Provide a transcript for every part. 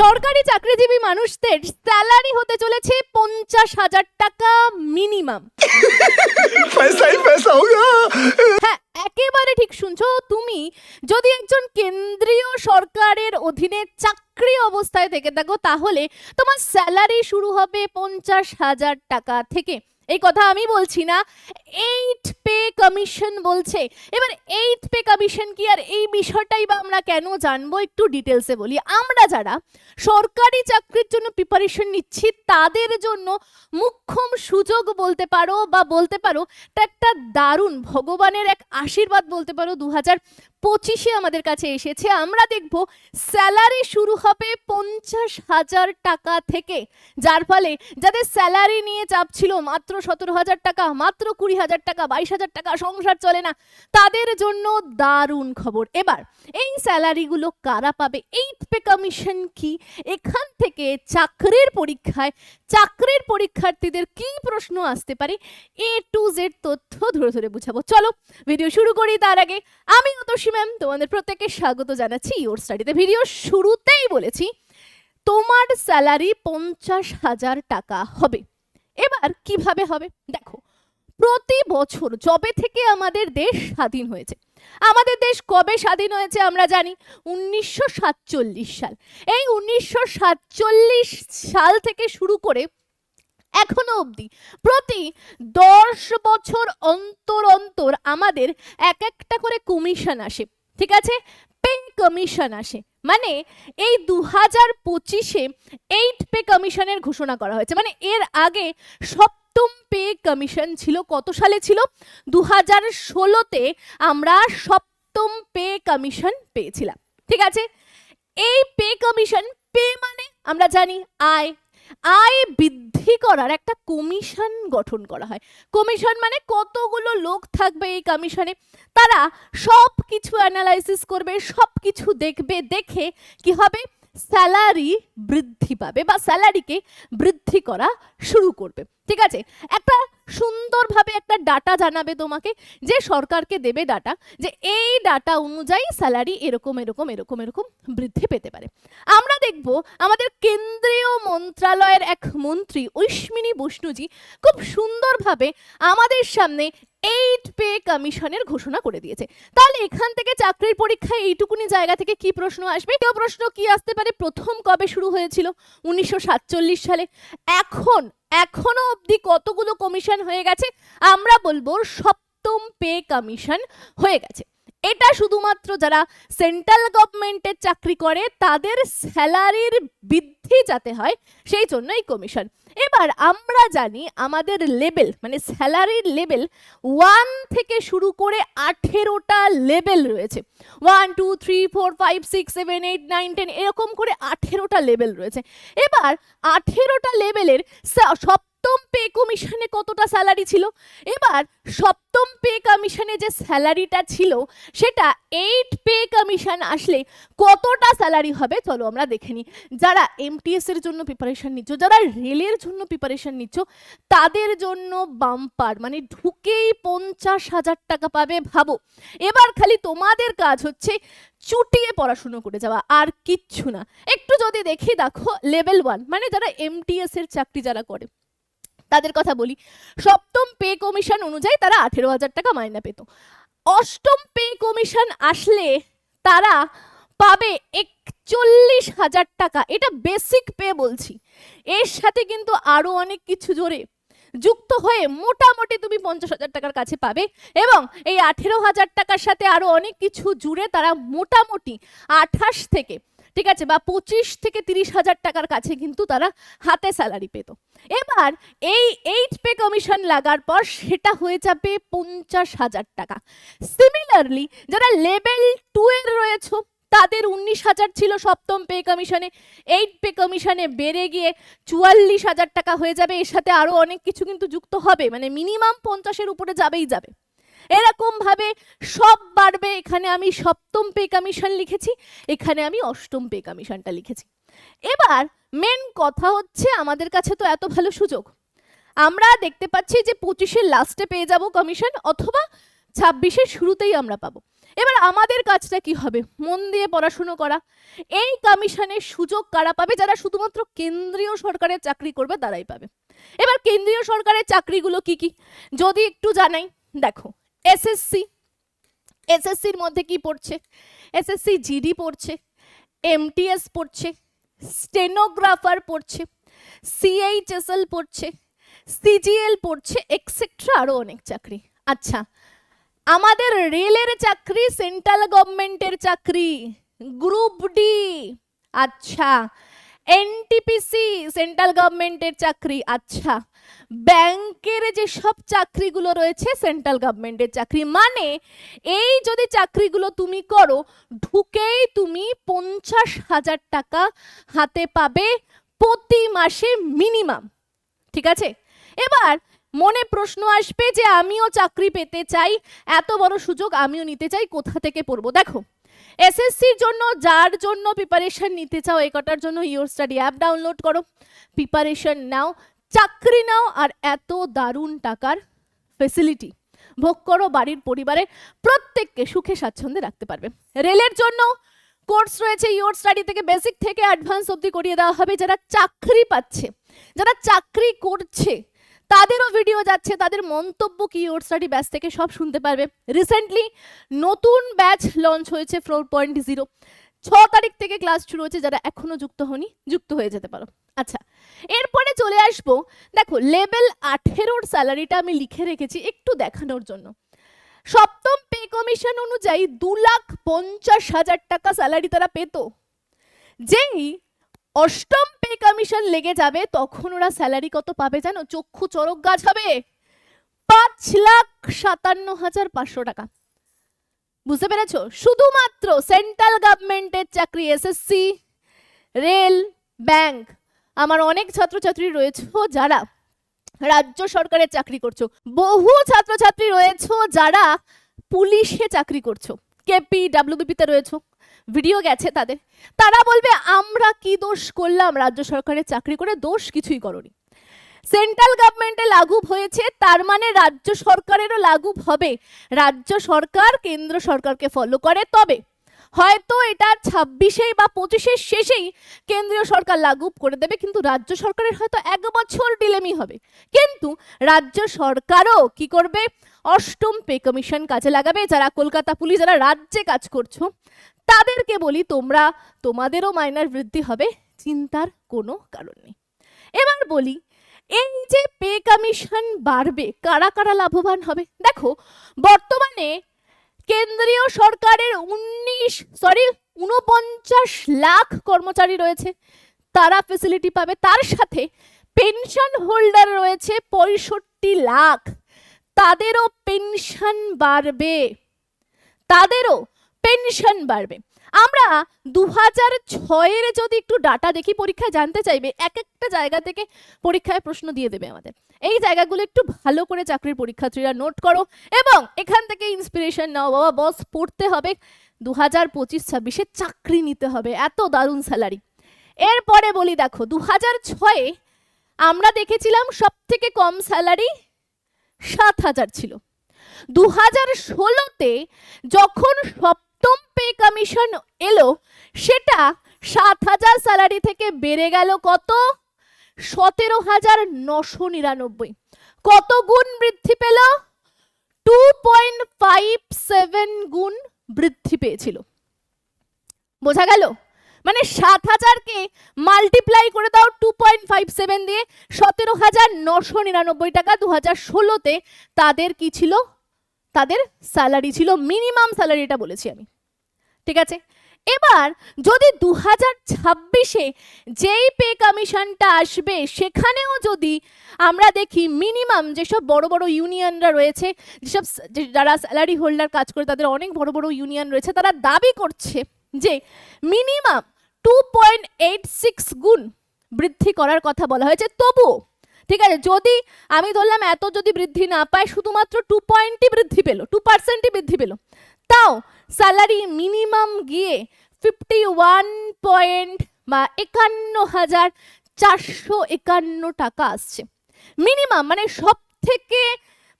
সরকারি চাকরিজীবী মানুষদের স্যালারি হতে চলেছে পঞ্চাশ হাজার টাকা মিনিমাম। হ্যাঁ একেবারে ঠিক শুনছো। তুমি যদি একজন কেন্দ্রীয় সরকারের অধীনে চাকরি অবস্থায় থেকে থাকো তাহলে তোমার স্যালারি শুরু হবে পঞ্চাশ হাজার টাকা থেকে। এই কথা আমি বলছি না। এইট পে কমিশন বলছে। এবার এইট পে কমিশন কি আর এই বিষয়টাই বা আমরা কেন জানব একটু ডিটেলসে বলি। আমরা যারা সরকারি চাকরির জন্য প্রিপারেশন নিচ্ছি, তাদের জন্য মুখ্যম সুযোগ বলতে পারো বা বলতে পারো এটা একটা দারুণ, ভগবানের এক আশীর্বাদ বলতে পারো দু হাজার পঁচিশে আমাদের কাছে এসেছে। আমরা দেখব স্যালারি শুরু হবে পঞ্চাশ হাজার টাকা থেকে। যার ফলে যাদের স্যালারি নিয়ে চাপ ছিল মাত্র সতেরো হাজার টাকা, মাত্র কুড়ি হাজার টাকা, বাইশ হাজার টাকা, সংসার চলে না, তাদের জন্য দারুণ খবর। এবার এই স্যালারিগুলো কারা পাবে? এইট পে কমিশন কি? এখান থেকে চাকরির পরীক্ষায়, চাকরির পরীক্ষার্থীদের কি প্রশ্ন আসতে পারে? এ টু জেড তথ্য ধরে ধরে বুঝাবো। চলো ভিডিও শুরু করি তার আগে। আমি অতসী ম্যাম তোমাদের প্রত্যেককে স্বাগত জানাচ্ছি ইওর স্টাডিতে ভিডিও শুরুতেই বলেছি, তোমার স্যালারি পঞ্চাশ হাজার টাকা হবে। এবার কীভাবে হবে? দেখো, প্রতি বছর যবে থেকে আমাদের দেশ স্বাধীন হয়েছে, আমাদের দেশ কবে স্বাধীন হয়েছে আমরা জানি, উনিশশো সাতচল্লিশ সাল। এই উনিশশো সাতচল্লিশ সাল থেকে শুরু করে এখনও অবধি। প্রতি দশ বছর অন্তর অন্তর আমাদের এক একটা করে কমিশন আসে, ঠিক আছে? পে কমিশন আসে। মানে এই দু হাজার পঁচিশে এইট পে কমিশনের ঘোষণা করা হয়েছে। মানে এর আগে সপ্তম পে কমিশন ছিল, কত সালে ছিল? দু হাজার ষোলোতে আমরা সপ্তম পে কমিশন পেয়েছিলাম, ঠিক আছে? এই পে কমিশন পে মানে আমরা জানি আয় আয় বৃদ্ধি করার একটা কমিশন গঠন করা হয়। কমিশন মানে কতগুলো লোক থাকবে এই কমিশনে? তারা সব কিছু অ্যানালাইসিস করবে সব কিছু দেখবে, দেখে কি হবে? স্যালারি বৃদ্ধি পাবে বা স্যালারিকে বৃদ্ধি করা শুরু করবে। ঠিক আছে? একটা সুন্দরভাবে একটা ডাটা জানাবে তোমাকে, যে সরকারকে দেবে ডাটা, যে এই ডাটা অনুযায়ী স্যালারি এরকম এরকম এরকম এরকম বৃদ্ধি পেতে পারে। আমরা দেখব আমাদের কেন্দ্রীয় মন্ত্রালয়ের এক মন্ত্রী ঐশ্মিনী বৈষ্ণুজি খুব সুন্দরভাবে আমাদের সামনে এইট পে কমিশনের ঘোষণা করে দিয়েছে। তাহলে এখান থেকে চাকরির পরীক্ষায় এইটুকুনি জায়গা থেকে কি প্রশ্ন আসবে? কেউ প্রশ্ন কি আসতে পারে? প্রথম কবে শুরু হয়েছিল? উনিশশো সাতচল্লিশ সালে। এখন, এখনও অবধি কতগুলো কমিশন হয়ে গেছে? আমরা বলব সপ্তম পে কমিশন হয়ে গেছে। এটা শুধুমাত্র যারা সেন্ট্রাল গভর্নমেন্টের চাকরি করে, তাদের স্যালারির বৃদ্ধি যাতে হয়, সেই জন্য এই কমিশন এবার আমরা জানি আমাদের লেভেল মানে স্যালারির লেভেল ওয়ান থেকে শুরু করে আঠেরোটা লেভেল রয়েছে। One two three four five six seven eight nine ten এরকম করে আঠেরোটা লেভেল রয়েছে। এবার আঠেরোটা লেভেলের সপ্তম পে কমিশনে কতটা স্যালারি ছিল? এবার সপ্তম পে কমিশনে যে স্যালারিটা ছিল, সেটা এইট পে কমিশন আসলে কতটা স্যালারি হবে? চলো আমরা দেখে নিই। যারা এমটিএস এর জন্য প্রিপারেশন নিচ্ছ, যারা রেলের জন্য প্রিপারেশন নিচ্ছ, তাদের জন্য বাম্পার মানে ঢুকেই পঞ্চাশ হাজার টাকা পাবে ভাবো। এবার খালি তোমাদের কাজ হচ্ছে চুটিয়ে পড়াশুনো করে যাওয়া, আর কিচ্ছু না। একটু যদি দেখি, দেখো লেভেল ওয়ান মানে যারা এমটিএস এর চাকরি যারা করে তাদের কথা বলি। সপ্তম পে কমিশন অনুযায়ী তারা আঠেরো হাজার টাকা মাইনা পেত। অষ্টম পে কমিশন আসলে তারা পাবে একচল্লিশ হাজার টাকা। এটা বেসিক পে বলছি। এর সাথে কিন্তু আরও অনেক কিছু জোরে। যুক্ত হয়ে মোটামুটি তুমি পঞ্চাশ হাজার টাকার কাছে পাবে এবং এই আঠেরো হাজার টাকার সাথে আরও অনেক কিছু জুড়ে তারা মোটামুটি আঠাশ থেকে ঠিক আছে, বা পঁচিশ থেকে তিরিশ হাজার টাকার কাছে কিন্তু তারা হাতে স্যালারি পেত। এবার এই এইট পে কমিশন লাগার পর সেটা হয়ে যাবে পঞ্চাশ হাজার টাকা। সিমিলারলি যারা লেভেল টু এর রয়েছে, তাদের উনিশ হাজার ছিল সপ্তম পে কমিশনে এইট পে কমিশনে বেড়ে গিয়ে চুয়াল্লিশ হাজার টাকা হয়ে যাবে। এর সাথে আরও অনেক কিছু কিন্তু যুক্ত হবে মানে মিনিমাম পঞ্চাশের উপরে যাবেই যাবে। এরকম ভাবে সব বাড়বে। এখানে আমি সপ্তম পে কমিশন লিখেছি, এখানে আমি অষ্টম পে কমিশনটা লিখেছি। এবার মেন কথা হচ্ছে আমাদের কাছে তো এত ভালো সুযোগ। আমরা দেখতে পাচ্ছি যে পঁচিশের লাস্টে পেয়ে যাব কমিশন, অথবা ছাব্বিশের শুরুতেই আমরা পাবো। এবার আমাদের কাজটা কি হবে? মন দিয়ে পড়াশুনো করা। এই কমিশনের সুযোগ কারা পাবে? যারা শুধুমাত্র কেন্দ্রীয় সরকারের চাকরি করবে, তারাই পাবে। এবার কেন্দ্রীয় সরকারের চাকরিগুলো কি কি? যদি একটু জানাই। দেখো এসএসসি এসএসসির মধ্যে কি পড়ছে? এসএসসি জিডি পড়ছে এমটিএস পড়ছে স্টেনোগ্রাফার পড়ছে সিএইচএসএল পড়ছে সিজিএল পড়ছে এক্সেট্রা আরও অনেক চাকরি। আচ্ছা আমাদের রেলের চাকরি সেন্ট্রাল গভর্নমেন্টের চাকরি গ্রুপ ডি আচ্ছা এনটিপিসি সেন্ট্রাল গভর্নমেন্টের চাকরি। আচ্ছা ব্যাংকের যে সব চাকরিগুলো রয়েছে সেন্ট্রাল গভর্নমেন্টের চাকরি মানে এই যদি চাকরিগুলো তুমি করো, ঢুকেই তুমি পঞ্চাশ হাজার টাকা হাতে পাবে প্রতি মাসে মিনিমাম। ঠিক আছে? এবার মনে প্রশ্ন আসবে যে আমিও চাকরি পেতে চাই, এত বড় সুযোগ আমিও নিতে চাই, কোথা থেকে পড়ব? দেখো, এসএসসির জন্য, যার জন্য প্রিপারেশন নিতে চাও, এ কটার জন্য ইওর স্টাডি অ্যাপ ডাউনলোড করো। প্রিপারেশন নাও চাকরি নাও আর এত দারুণ টাকার ফেসিলিটি ভোগ করো বাড়ির পরিবারের প্রত্যেককে সুখে স্বাচ্ছন্দ্যে রাখতে পারবে। রেলের জন্য কোর্স রয়েছে ইওর স্টাডি থেকে বেসিক থেকে অ্যাডভান্স অবধি করিয়ে দেওয়া হবে। যারা চাকরি পাচ্ছে, যারা চাকরি করছে, তাদেরও ভিডিও যাচ্ছে, তাদের মন্তব্য কি ইওর স্টাডি ব্যাচ থেকে সব শুনতে পারবে। রিসেন্টলি নতুন ব্যাচ লঞ্চ হয়েছে ফোর পয়েন্ট জিরো ছ তারিখ থেকে ক্লাস শুরু হয়েছে, যারা এখনও যুক্ত হনি যুক্ত হয়ে যেতে পারো। আচ্ছা এরপরে চলে আসব, দেখো, লেভেল আঠেরোর স্যালারিটা আমি লিখে রেখেছি একটু দেখানোর জন্য। সপ্তম পে কমিশন অনুযায়ী দু লাখ পঞ্চাশ হাজার টাকা স্যালারি তারা পেত। যেই অষ্টম পে কমিশন লেগে যাবে, তখন ওরা স্যালারি কত পাবে জানো? চক্ষু চরক গাছ হবে। পাঁচ লাখ সাতান্ন হাজার পাঁচশো টাকা। বুঝতে পেরেছ? শুধুমাত্র সেন্ট্রাল গভর্নমেন্টের চাকরি, এসএসসি, রেল, ব্যাংক আমার অনেক ছাত্রছাত্রী রয়েছে যারা রাজ্য সরকারের চাকরি করছ। বহু ছাত্রছাত্রী রয়েছে যারা পুলিশে চাকরি করছ। কেপি ডাব্লিউবিপিতে রয়েছো। ভিডিও গেছে তাদের। তারা বলবে, আমরা কি দোষ করলাম? রাজ্য সরকারের চাকরি করে দোষ কিছুই করনি। সেন্ট্রাল গভর্নমেন্টে লাগু হয়েছে, তার মানে রাজ্য সরকারেরও লাগু হবে। রাজ্য সরকার কেন্দ্র সরকারকে ফলো করে। তবে হয়তো এটা ছাব্বিশে বা পঁচিশের শেষেই কেন্দ্রীয় সরকার লাগু করে দেবে, কিন্তু রাজ্য সরকারের হয়তো এক বছর ডিলেমি হবে। কিন্তু রাজ্য সরকারও কি করবে? অষ্টম পে কমিশন কাজে লাগাবে। যারা কলকাতা পুলিশ, যারা রাজ্যে কাজ করছ, তাদেরকে বলি তোমরা, তোমাদেরও মাইনার বৃদ্ধি হবে, চিন্তার কোনো কারণ নেই। এবার বলি, এই যে পে কমিশন বাড়বে, কারা কারা লাভবান হবে? দেখো, বর্তমানে কেন্দ্রীয় সরকারের উনিশ সরি উনপঞ্চাশ লাখ কর্মচারী রয়েছে। তারা ফেসিলিটি পাবে। তার সাথে পেনশন হোল্ডার রয়েছে পঁয়ষট্টি লাখ। তাদেরও পেনশন বাড়বে। তাদেরও পেনশন বাড়বে। আমরা দু হাজার ছয়ের যদি একটু ডাটা দেখি, পরীক্ষায় জানতে চাইবে, এক একটা জায়গা থেকে পরীক্ষায় প্রশ্ন দিয়ে দেবে আমাদের। এই জায়গাগুলো একটু ভালো করে চাকরির পরীক্ষার্থীরা নোট করো এবং এখান থেকে ইন্সপিরেশন নাও, বাবা বস পড়তে হবে দু হাজার পঁচিশ ছাব্বিশে চাকরি নিতে হবে, এত দারুণ স্যালারি এরপরে বলি দেখো দু হাজার ছয়ে আমরা দেখেছিলাম সব থেকে কম স্যালারি সাত হাজার ছিল। দু হাজার ষোলোতে যখন সপ্তম পে কমিশন এলো, সেটা সাত হাজার স্যালারি থেকে বেড়ে গেল কত? সতেরো হাজার নশো নিরানব্বই। কত গুণ বৃদ্ধি পেল? টু পয়েন্ট ফাইভ সেভেন গুণ বৃদ্ধি পেয়েছিল। বোঝা গেল? মানে সাত হাজারকে মাল্টিপ্লাই করে দাও টু পয়েন্ট ফাইভ সেভেন দিয়ে সতেরো হাজার নশো নিরানব্বই টাকা দু হাজার ষোলোতে তাদের কি ছিল? তাদের স্যালারি ছিল, মিনিমাম স্যালারিটা বলেছি আমি। ঠিক আছে? এবার যদি দু হাজার ছাব্বিশে যেই পে কমিশনটা আসবে, সেখানেও যদি আমরা দেখি মিনিমাম যেসব বড় বড় ইউনিয়নরা রয়েছে, যেসব যারা স্যালারি হোল্ডার কাজ করে, তাদের অনেক বড় বড় ইউনিয়ন রয়েছে, তারা দাবি করছে যে minimum two point eight six গুণ বৃদ্ধি করার কথা বলা হয়েছে। তবুও, ঠিক আছে, যদি আমি ধরলাম এত যদি বৃদ্ধি না পায়, শুধুমাত্র টু পয়েন্টই বৃদ্ধি পেল, টু পার্সেন্টই বৃদ্ধি পেল তাও স্যালারি মিনিমাম গিয়ে ফিফটি ওয়ান পয়েন্ট বা একান্ন হাজার চারশো একান্ন টাকা আসছে। মিনিমাম মানে সব থেকে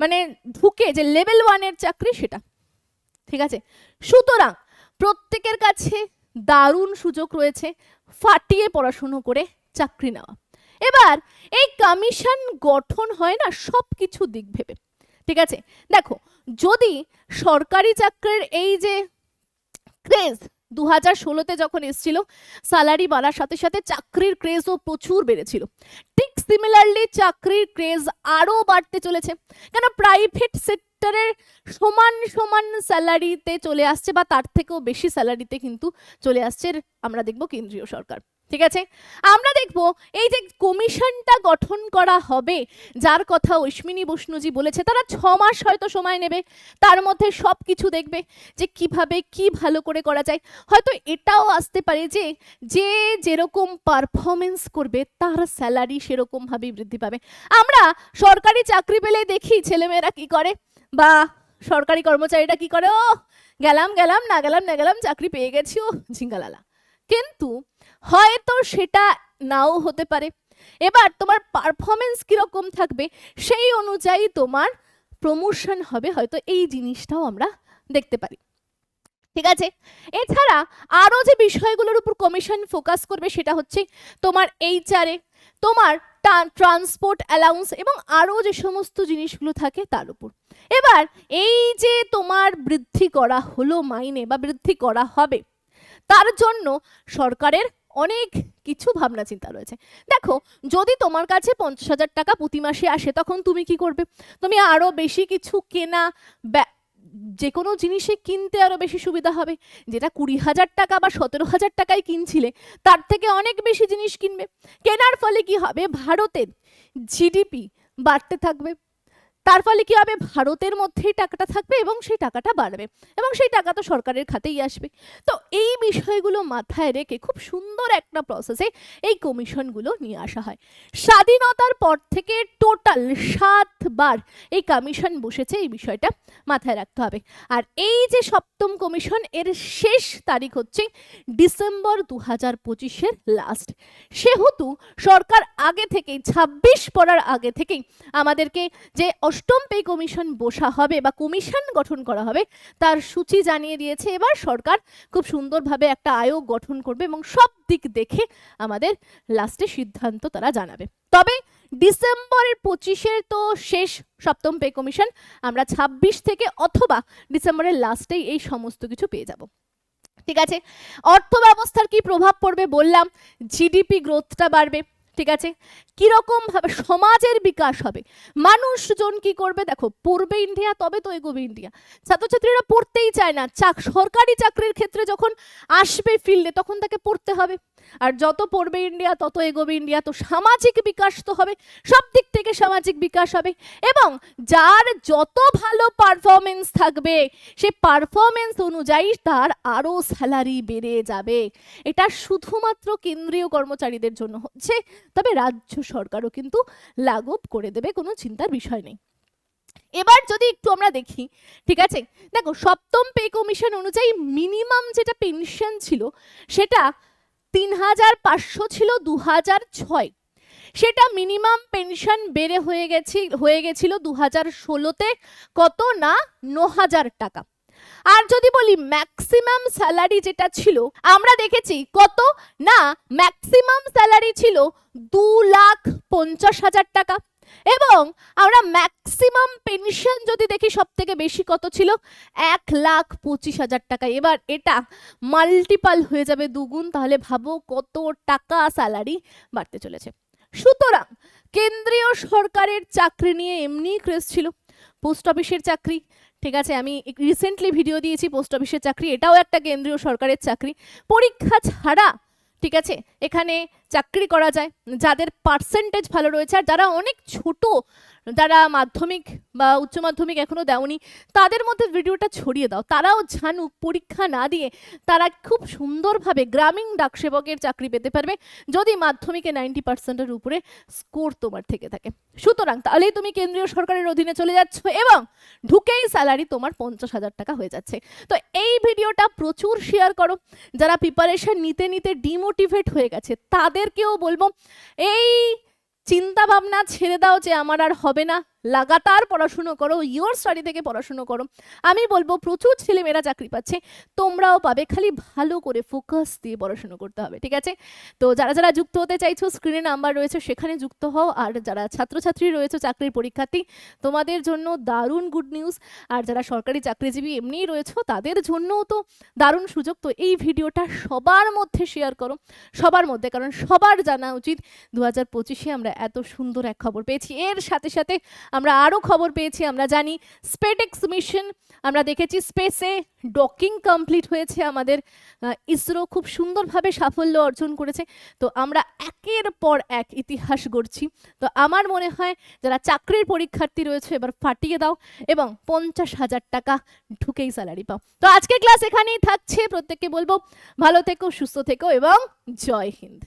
মানে ঢুকে যে লেভেল ওয়ানের চাকরি সেটা। ঠিক আছে? সুতরাং প্রত্যেকের কাছে দারুণ সুযোগ রয়েছে ফাটিয়ে পড়াশুনো করে চাকরি নেওয়া। এবার এই কমিশন গঠন হয় না সব কিছু দিক ভেবে। ঠিক আছে? দেখো যদি সরকারি চাকরির এই যে ক্রেজ দু হাজার ষোলোতে যখন এসছিল স্যালারি বাড়ার সাথে সাথে চাকরির ক্রেজও প্রচুর বেড়েছিল। ঠিক সিমিলারলি চাকরির ক্রেজ আরও বাড়তে চলেছে। কেন? প্রাইভেট সেক্টরের সমান সমান স্যালারিতে চলে আসছে বা তার থেকেও বেশি স্যালারিতে কিন্তু চলে আসছে আমরা দেখব কেন্দ্রীয় সরকার। ঠিক আছে? আমরা দেখব এই যে কমিশনটা গঠন করা হবে, যার কথা অশ্বিনী বৈষ্ণুজি বলেছে, তারা ছ মাস হয়তো সময় নেবে, তার মধ্যে সব কিছু দেখবে যে কীভাবে কি ভালো করে করা যায়। হয়তো এটাও আসতে পারে যে যে যেরকম পারফরমেন্স করবে, তার স্যালারি সেরকমভাবেই বৃদ্ধি পাবে। আমরা সরকারি চাকরি পেলে দেখি ছেলেমেয়েরা কি করে, বা সরকারি কর্মচারীরা কি করে ও গেলাম গেলাম, না গেলাম না গেলাম, চাকরি পেয়ে গেছি ও ঝিঙ্গালালা। কিন্তু হয়তো সেটা নাও হতে পারে। এবার তোমার পারফরমেন্স কীরকম থাকবে সেই অনুযায়ী তোমার প্রমোশন হবে হয়তো এই জিনিসটাও আমরা দেখতে পারি। ঠিক আছে? এছাড়া আরও যে বিষয়গুলোর উপর কমিশন ফোকাস করবে সেটা হচ্ছে তোমার এইচআরএ তোমার ট্রান্সপোর্ট অ্যালাউন্স এবং আরও যে সমস্ত জিনিসগুলো থাকে তার উপর। এবার এই যে তোমার বৃদ্ধি করা হলো মাইনে বা বৃদ্ধি করা হবে, তার জন্য সরকারের অনেক কিছু ভাবনা চিন্তা রয়েছে। দেখো, যদি তোমার কাছে পঞ্চাশ হাজার টাকা প্রতি মাসে আসে, তখন তুমি কি করবে? তুমি আরও বেশি কিছু কেনা যে কোনো জিনিসে কিনতে আরও বেশি সুবিধা হবে। যেটা কুড়ি হাজার টাকা বা সতেরো হাজার টাকায় কিনছিলে, তার থেকে অনেক বেশি জিনিস কিনবে। কেনার ফলে কি হবে? ভারতের জিডিপি বাড়তে থাকবে। তার ফলে কি হবে? ভারতের মধ্যেই টাকাটা থাকবে এবং সেই টাকাটা বাড়বে এবং সেই টাকা তো সরকারের খাতেই আসবে। তো এই বিষয়গুলো মাথায় রেখে খুব সুন্দর একটা প্রসেসে এই কমিশনগুলো নিয়ে আসা হয়। স্বাধীনতার পর থেকে টোটাল সাতবার এই কমিশন বসেছে, এই বিষয়টা মাথায় রাখতে হবে। আর এই যে সপ্তম কমিশন এর শেষ তারিখ হচ্ছে ডিসেম্বর দু হাজার পঁচিশের লাস্ট সেহেতু সরকার আগে থেকেই, ছাব্বিশ পড়ার আগে থেকেই আমাদেরকে যে অষ্টম পে কমিশন বসা হবে বা কমিশন গঠন করা হবে, তার সূচি জানিয়ে দিয়েছে এবার সরকার। খুব সুন্দরভাবে একটা আয়োগ গঠন করবে এবং সব দিক দেখে আমাদের লাস্টে সিদ্ধান্ত তারা জানাবে। তবে ডিসেম্বরের পঁচিশের তো শেষ সপ্তম পে কমিশন, আমরা ছাব্বিশ থেকে অথবা ডিসেম্বরের লাস্টেই এই সমস্ত কিছু পেয়ে যাব। ঠিক আছে? অর্থ ব্যবস্থার কি প্রভাব পড়বে বললাম, জিডিপি গ্রোথটা বাড়বে। ঠিক আছে? কীরকম ভাবে সমাজের বিকাশ হবে? মানুষজন কি করবে? দেখো পড়বে ইন্ডিয়া, তবে তো এগোবে ইন্ডিয়া। ছাত্রছাত্রীরা পড়তেই চায় না। চাক, সরকারি চাকরির ক্ষেত্রে যখন আসবে ফিল্ডে তখন তাকে পড়তে হবে। আর যত পড়বে ইন্ডিয়া, তত এগোবে ইন্ডিয়া। তো সামাজিক বিকাশ তো হবে, সব দিক থেকে সামাজিক বিকাশ হবে। এবং যার যত ভালো পারফরমেন্স থাকবে, সে পারফরমেন্স অনুযায়ী তার আরও স্যালারি বেড়ে যাবে। এটা শুধুমাত্র কেন্দ্রীয় কর্মচারীদের জন্য হচ্ছে, তবে রাজ্য সরকারও কিন্তু লাঘব করে দেবে, কোনো চিন্তার বিষয় নেই। এবার যদি একটু আমরা দেখি, ঠিক আছে? দেখো, সপ্তম পে কমিশন অনুযায়ী মিনিমাম যেটা পেনশন ছিল, সেটা তিন হাজার পাঁচশো ছিল দু হাজার ছয়। সেটা মিনিমাম পেনশন বেড়ে হয়ে গেছি, হয়ে গেছিল দু হাজার ষোলোতে। কত না? ন হাজার টাকা। আর যদি বলি ম্যাক্সিমাম স্যালারি যেটা ছিল, আমরা দেখেছি কত? না ম্যাক্সিমাম স্যালারি ছিল দু লাখ পঞ্চাশ হাজার টাকা। এবং আমরা ম্যাক্সিমাম পেনশন যদি দেখি সব থেকে বেশি কত ছিল? এক লাখ পঁচিশ হাজার টাকা। এবার এটা মাল্টিপাল হয়ে যাবে দুগুণ, তাহলে ভাবো কত টাকা স্যালারি বাড়তে চলেছে। সুতরাং কেন্দ্রীয় সরকারের চাকরি নিয়ে এমনি ক্রেজ ছিল। পোস্ট অফিসের চাকরি ঠিক আছে, আমি রিসেন্টলি ভিডিও দিয়েছি পোস্ট অফিসের চাকরি, এটাও একটা কেন্দ্রীয় সরকারের চাকরি। পরীক্ষা ছাড়া, ঠিক আছে, এখানে চাকরি করা যায়, যাদের পার্সেন্টেজ ভালো রয়েছে, আর যারা অনেক ছোট, যারা মাধ্যমিক বা উচ্চ মাধ্যমিক এখনও দেওনি, তাদের মধ্যে ভিডিওটা ছড়িয়ে দাও। তারাও জানুক, পরীক্ষা না দিয়ে তারা খুব সুন্দরভাবে গ্রামীণ ডাকসেবকের চাকরি পেতে পারবে, যদি মাধ্যমিকে নাইনটি পার্সেন্টের উপরে স্কোর তোমার থেকে থাকে। সুতরাং তাহলেই তুমি কেন্দ্রীয় সরকারের অধীনে চলে যাচ্ছ এবং ঢুকেই স্যালারি তোমার পঞ্চাশ হাজার টাকা হয়ে যাচ্ছে। তো এই ভিডিওটা প্রচুর শেয়ার করো। যারা প্রিপারেশন নিতে নিতে ডিমোটিভেট হয়ে গেছে তাদেরকেও বলব এই চিন্তা ভাবনা ছেড়ে দাও যে আমার আর হবে না। লাগাতার পড়াশুনো করো ইয়োর স্টাডি থেকে পড়াশুনো করো। আমি বলব, প্রচুর ছেলেমেয়েরা চাকরি পাচ্ছে, তোমরাও পাবে, খালি ভালো করে ফোকাস দিয়ে পড়াশুনো করতে হবে, ঠিক আছে? তো যারা যারা যুক্ত হতে চাইছো স্ক্রিনে নাম্বার রয়েছে, সেখানে যুক্ত হও। আর যারা ছাত্রছাত্রী রয়েছে, চাকরির পরীক্ষার্থী, তোমাদের জন্য দারুণ গুড নিউজ আর যারা সরকারি চাকরিজীবী এমনিই রয়েছে, তাদের জন্যও তো দারুণ সুযোগ। তো এই ভিডিওটা সবার মধ্যে শেয়ার করো, সবার মধ্যে, কারণ সবার জানা উচিত। দু হাজার পঁচিশে আমরা এত সুন্দর এক খবর পেয়েছি। এর সাথে সাথে আমরা আরও খবর পেয়েছি, আমরা জানি স্পেটেক্স মিশন আমরা দেখেছি স্পেসে ডকিং কমপ্লিট হয়েছে আমাদের। ইসরো খুব সুন্দরভাবে সাফল্য অর্জন করেছে। তো আমরা একের পর এক ইতিহাস গড়ছি। তো আমার মনে হয় যারা চাকরির পরীক্ষার্থী রয়েছে, এবার ফাটিয়ে দাও এবং পঞ্চাশ হাজার টাকা ঢুকেই স্যালারি পাও। তো আজকের ক্লাস এখানেই থাকছে। প্রত্যেককে বলব, ভালো থেকো, সুস্থ থেকো এবং জয় হিন্দ।